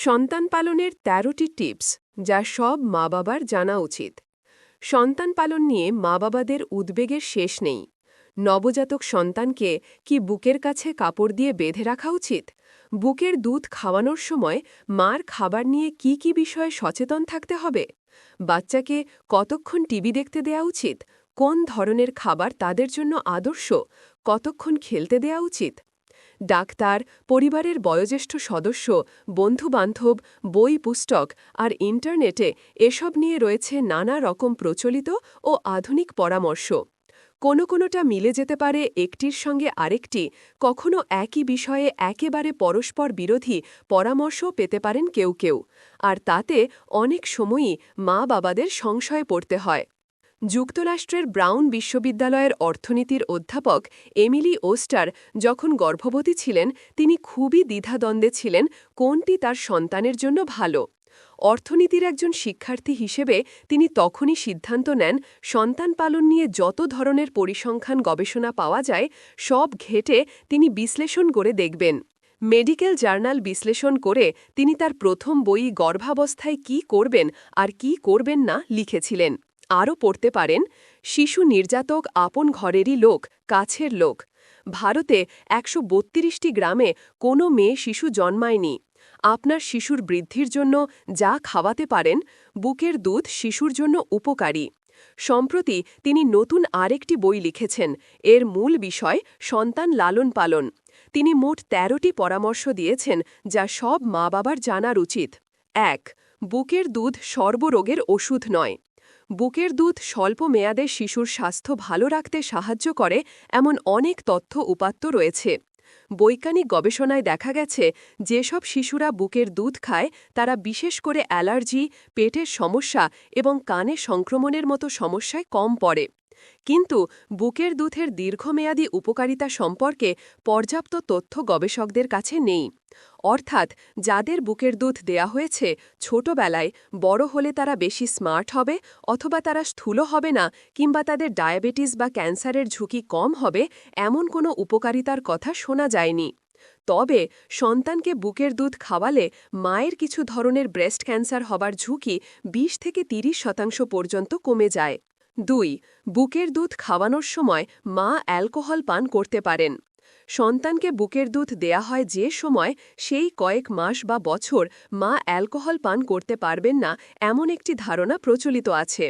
সন্তান পালনের ১৩টি টিপস যা সব মা বাবার জানা উচিত। সন্তান পালন নিয়ে মা বাবাদের উদ্বেগের শেষ নেই। নবজাতক সন্তানকে কি বুকের কাছে কাপড় দিয়ে বেঁধে রাখা উচিত? বুকের দুধ খাওয়ানোর সময় মার খাবার নিয়ে কি কি বিষয়ে সচেতন থাকতে হবে? বাচ্চাকে কতক্ষণ টিভি দেখতে দেয়া উচিত? কোন ধরনের খাবার তাদের জন্য আদর্শ? কতক্ষণ খেলতে দেয়া উচিত? ডাক্তার, পরিবারের বয়োজ্যেষ্ঠ সদস্য, বন্ধুবান্ধব, বই পুস্তক আর ইন্টারনেটে এসব নিয়ে রয়েছে নানা রকম প্রচলিত ও আধুনিক পরামর্শ। কোনো কোনোটা মিলে যেতে পারে, একটির সঙ্গে আরেকটি, কখনো একই বিষয়ে একেবারে পরস্পর বিরোধী পরামর্শ পেতে পারেন কেউ কেউ। আর তাতে অনেক সময়ই মা বাবাদের সংশয়ে পড়তে হয়। যুক্তরাষ্ট্রের ব্রাউন বিশ্ববিদ্যালয়ের অর্থনীতির অধ্যাপক এমিলি ওস্টার যখন গর্ভবতী ছিলেন, তিনি খুবই দ্বিধাদ্বন্দ্বে ছিলেন কোনটি তার সন্তানের জন্য ভালো। অর্থনীতির একজন শিক্ষার্থী হিসেবে তিনি তখনই সিদ্ধান্ত নেন, সন্তান পালন নিয়ে যত ধরনের পরিসংখ্যান গবেষণা পাওয়া যায়, সব ঘেটে তিনি বিশ্লেষণ করে দেখবেন। মেডিকেল জার্নাল বিশ্লেষণ করে তিনি তার প্রথম বই গর্ভাবস্থায় কি করবেন আর কি করবেন না লিখেছিলেন। আরও পড়তে পারেন, শিশু নির্যাতক আপন ঘরেরই লোক, কাছের লোক। ভারতে একশো গ্রামে কোনো মেয়ে শিশু জন্মায়নি। আপনার শিশুর বৃদ্ধির জন্য যা খাওয়াতে পারেন, বুকের দুধ শিশুর জন্য উপকারী। সম্প্রতি তিনি নতুন আরেকটি বই লিখেছেন, এর মূল বিষয় সন্তান লালন পালন। তিনি মোট ১৩টি পরামর্শ দিয়েছেন, যা সব মা বাবার জানার উচিত। এক, বুকের দুধ সর্বরোগের ওষুধ নয়। বুকের দুধ স্বল্প মেয়াদে শিশুর স্বাস্থ্য ভালো রাখতে সাহায্য করে এমন অনেক তথ্য উপাত্ত রয়েছে। বৈজ্ঞানিক গবেষণায় দেখা গেছে, যেসব শিশুরা বুকের দুধ খায়, তারা বিশেষ করে অ্যালার্জি, পেটের সমস্যা এবং কানে সংক্রমণের মতো সমস্যায় কম পড়ে। কিন্তু বুকের দুধের দীর্ঘমেয়াদী উপকারিতা সম্পর্কে পর্যাপ্ত তথ্য গবেষকদের কাছে নেই। অর্থাৎ যাদের বুকের দুধ দেয়া হয়েছে, ছোটবেলায় বড় হলে তারা বেশি স্মার্ট হবে অথবা তারা স্থূল হবে না কিংবা তাদের ডায়াবেটিস বা ক্যান্সারের ঝুঁকি কম হবে এমন কোনো উপকারিতার কথা শোনা যায়নি। তবে সন্তানকে বুকের দুধ খাওয়ালে মায়ের কিছু ধরনের ব্রেস্ট ক্যান্সার হবার ঝুঁকি ২০ থেকে ৩০ শতাংশ পর্যন্ত কমে যায়। দুই, বুকের দুধ খাওয়ানোর সময় মা অ্যালকোহল পান করতে পারেন। সন্তানকে বুকের দুধ দেয়া হয় যে সময় সেই কয়েক মাস বা বছর মা অ্যালকোহল পান করতে পারবেন না এমন একটি ধারণা প্রচলিত আছে।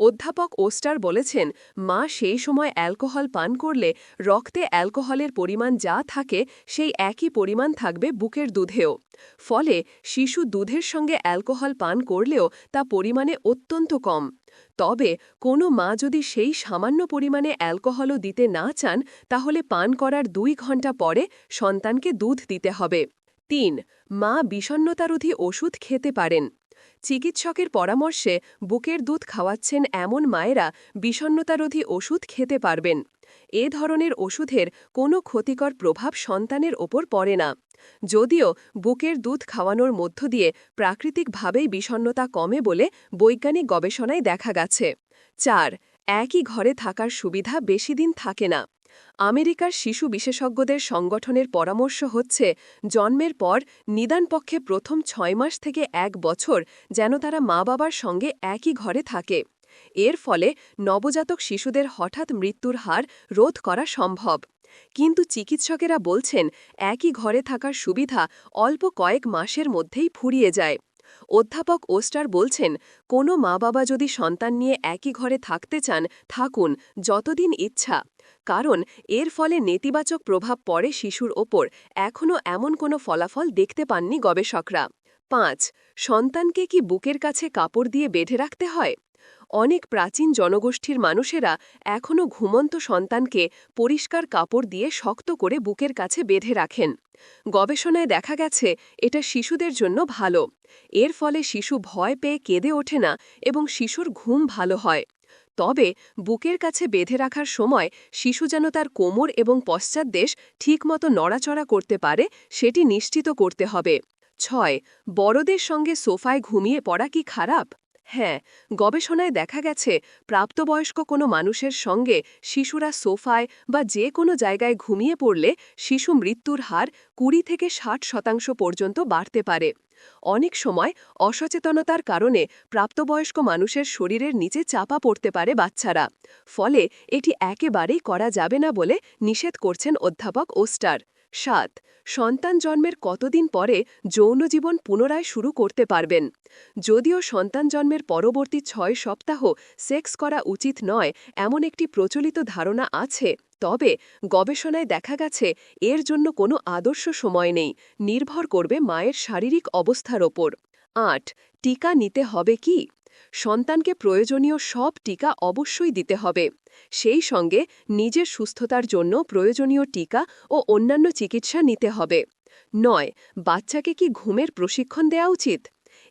অধ্যাপক ওস্টার বলেছেন, মা সেই সময় অ্যালকোহল পান করলে রক্তে অ্যালকোহলের পরিমাণ যা থাকে সেই একই পরিমাণ থাকবে বুকের দুধেও। ফলে শিশু দুধের সঙ্গে অ্যালকোহল পান করলেও তা পরিমাণে অত্যন্ত কম। তবে কোনো মা যদি সেই সামান্য পরিমাণে অ্যালকোহলও দিতে না চান, তাহলে পান করার দুই ঘণ্টা পরে সন্তানকে দুধ দিতে হবে। তিন, মা বিষণ্নতারোধী ওষুধ খেতে পারেন। চিকিৎসকের পরামর্শে বুকের দুধ খাওয়াচ্ছেন এমন মায়েরা বিষণ্নতারোধী ওষুধ খেতে পারবেন। এ ধরনের ওষুধের কোনো ক্ষতিকর প্রভাব সন্তানের ওপর পড়ে না। যদিও বুকের দুধ খাওয়ানোর মধ্য দিয়ে প্রাকৃতিকভাবেই বিষণ্নতা কমে বলে বৈজ্ঞানিক গবেষণায় দেখা গেছে। চার, একই ঘরে থাকার সুবিধা বেশি দিন থাকে না। আমেরিকার শিশু বিশেষজ্ঞদের সংগঠনের পরামর্শ হচ্ছে, জন্মের পর নিদানপক্ষে প্রথম ছয় মাস থেকে এক বছর যেন তারা মা বাবার সঙ্গে একই ঘরে থাকে। এর ফলে নবজাতক শিশুদের হঠাৎ মৃত্যুর হার রোধ করা সম্ভব। কিন্তু চিকিৎসকেরা বলছেন, একই ঘরে থাকার সুবিধা অল্প কয়েক মাসের মধ্যেই ফুরিয়ে যায়। অধ্যাপক ওস্টার বলছেন, কোনো মা বাবা যদি সন্তান নিয়ে একই ঘরে থাকতে চান, থাকুন, যতদিন ইচ্ছা। কারণ, এর ফলে নেতিবাচক প্রভাব পড়ে শিশুর ওপর। এখনও এমন কোনো ফলাফল দেখতে পাননি গবেষকরা। পাঁচ, সন্তানকে কি বুকের কাছে কাপড় দিয়ে বেঁধে রাখতে হয়? অনেক প্রাচীন জনগোষ্ঠীর মানুষেরা এখনও ঘুমন্ত সন্তানকে পরিষ্কার কাপড় দিয়ে শক্ত করে বুকের কাছে বেঁধে রাখেন। গবেষণায় দেখা গেছে, এটা শিশুদের জন্য ভালো। এর ফলে শিশু ভয় পেয়ে কেঁদে ওঠে না এবং শিশুর ঘুম ভালো হয়। তবে বুকের কাছে বেঁধে রাখার সময় শিশু যেন তার কোমর এবং পশ্চাৎদেশ ঠিকমতো নড়াচড়া করতে পারে, সেটি নিশ্চিত করতে হবে। ছয়, বড়দের সঙ্গে সোফায় ঘুমিয়ে পড়া কি খারাপ? হ্যাঁ গবেষণায় দেখা গেছে প্রাপ্তবয়স্ক কোনো মানুষের সঙ্গে শিশুরা সোফায় বা যে কোনো জায়গায় ঘুমিয়ে পড়লে শিশু মৃত্যুর হার কুড়ি থেকে ষাট শতাংশ পর্যন্ত বাড়তে পারে। অনেক সময় অসচেতনতার কারণে প্রাপ্তবয়স্ক মানুষের শরীরের নিচে চাপা পড়তে পারে বাচ্চারা। ফলে এটি একেবারেই করা যাবে না বলে নিষেধ করছেন অধ্যাপক ওস্টার। সাত, সন্তান জন্মের কতদিন পরে যৌন জীবন পুনরায় শুরু করতে পারবেন? যদিও সন্তান জন্মের পরবর্তী ছয় সপ্তাহ সেক্স করা উচিত নয়, এমন একটি প্রচলিত ধারণা আছে, তবে গবেষণায় দেখা গেছে এর জন্য কোনো আদর্শ সময় নেই, নির্ভর করবে মায়ের শারীরিক অবস্থার ওপর। আট, টিকা নিতে হবে কি? সন্তানকে প্রয়োজনীয় সব টিকা অবশ্যই দিতে হবে। সেই সঙ্গে নিজের সুস্থতার জন্য প্রয়োজনীয় টিকা ও অন্যান্য চিকিৎসা নিতে হবে। নয়, বাচ্চাকে কি ঘুমের প্রশিক্ষণ দেওয়া উচিত?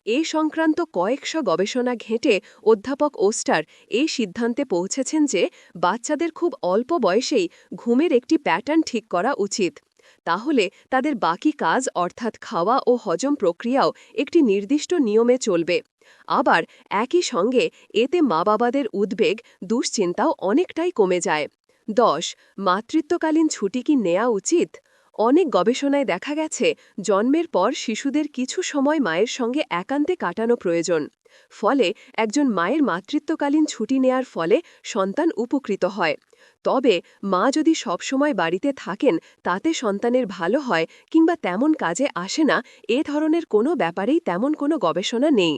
এ সংক্রান্ত কয়েকশ গবেষণা ঘেঁটে অধ্যাপক ওস্টার এই সিদ্ধান্তে পৌঁছেছেন যে বাচ্চাদের খুব অল্প বয়সেই ঘুমের একটি প্যাটার্ন ঠিক করা উচিত। তাহলে তাদের বাকি কাজ, অর্থাৎ খাওয়া ও হজম প্রক্রিয়াও একটি নির্দিষ্ট নিয়মে চলবে। আবার একই সঙ্গে এতে মা বাবাদের উদ্বেগ, দুশ্চিন্তাও অনেকটাই কমে যায়। দশ, মাতৃত্বকালীন ছুটি কি নেওয়া উচিত? অনেক গবেষণায় দেখা গেছে, জন্মের পর শিশুদের কিছু সময় মায়ের সঙ্গে একান্তে কাটানো প্রয়োজন। ফলে একজন মায়ের মাতৃত্বকালীন ছুটি নেয়ার ফলে সন্তান উপকৃত হয়। তবে মা যদি সবসময় বাড়িতে থাকেন, তাতে সন্তানের ভালো হয় কিংবা তেমন কাজে আসে না, এ ধরনের কোনো ব্যাপারেই তেমন কোনো গবেষণা নেই।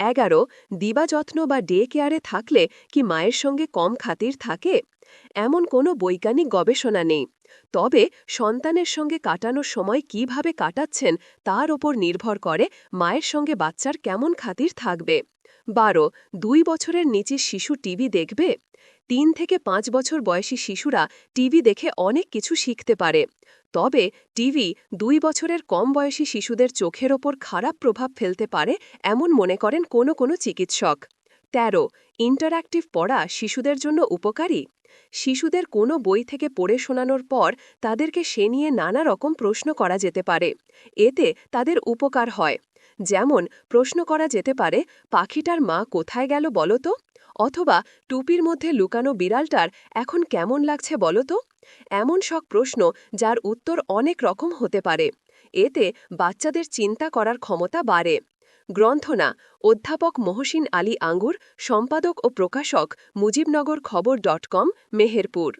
এগারো দিবাযত্ন বা ডে কেয়ারে থাকলে কি মায়ের সঙ্গে কম খাতির থাকে? এমন কোনো বৈজ্ঞানিক গবেষণা নেই। তবে সন্তানের সঙ্গে কাটানোর সময় কীভাবে কাটাচ্ছেন, তার ওপর নির্ভর করে মায়ের সঙ্গে বাচ্চার কেমন খাতির থাকবে। বারো, দুই বছরের নিচে শিশু টিভি দেখবে? তিন থেকে পাঁচ বছর বয়সী শিশুরা টিভি দেখে অনেক কিছু শিখতে পারে। তবে টিভি দুই বছরের কম বয়সী শিশুদের চোখের ওপর খারাপ প্রভাব ফেলতে পারে এমন মনে করেন কোনো কোনো চিকিৎসক। ১৩ ইন্টারঅ্যাক্টিভ পড়া শিশুদের জন্য উপকারী? শিশুদের কোনো বই থেকে পড়ে শোনানোর পর তাদেরকে সে নিয়ে নানা রকম প্রশ্ন করা যেতে পারে। এতে তাদের উপকার হয়। যেমন, প্রশ্ন করা যেতে পারে, পাখিটার মা কোথায় গেল বলো তো? অথবা টুপির মধ্যে লুকানো বিড়ালটার এখন কেমন লাগছে বলো তো? এমন সব প্রশ্ন যার উত্তর অনেক রকম হতে পারে। এতে বাচ্চাদের চিন্তা করার ক্ষমতা বাড়ে। গ্রন্থনা, অধ্যাপক মহসিন আলী আঙ্গুর, সম্পাদক ও প্রকাশক মুজিবনগর খবর ডট কম, মেহেরপুর।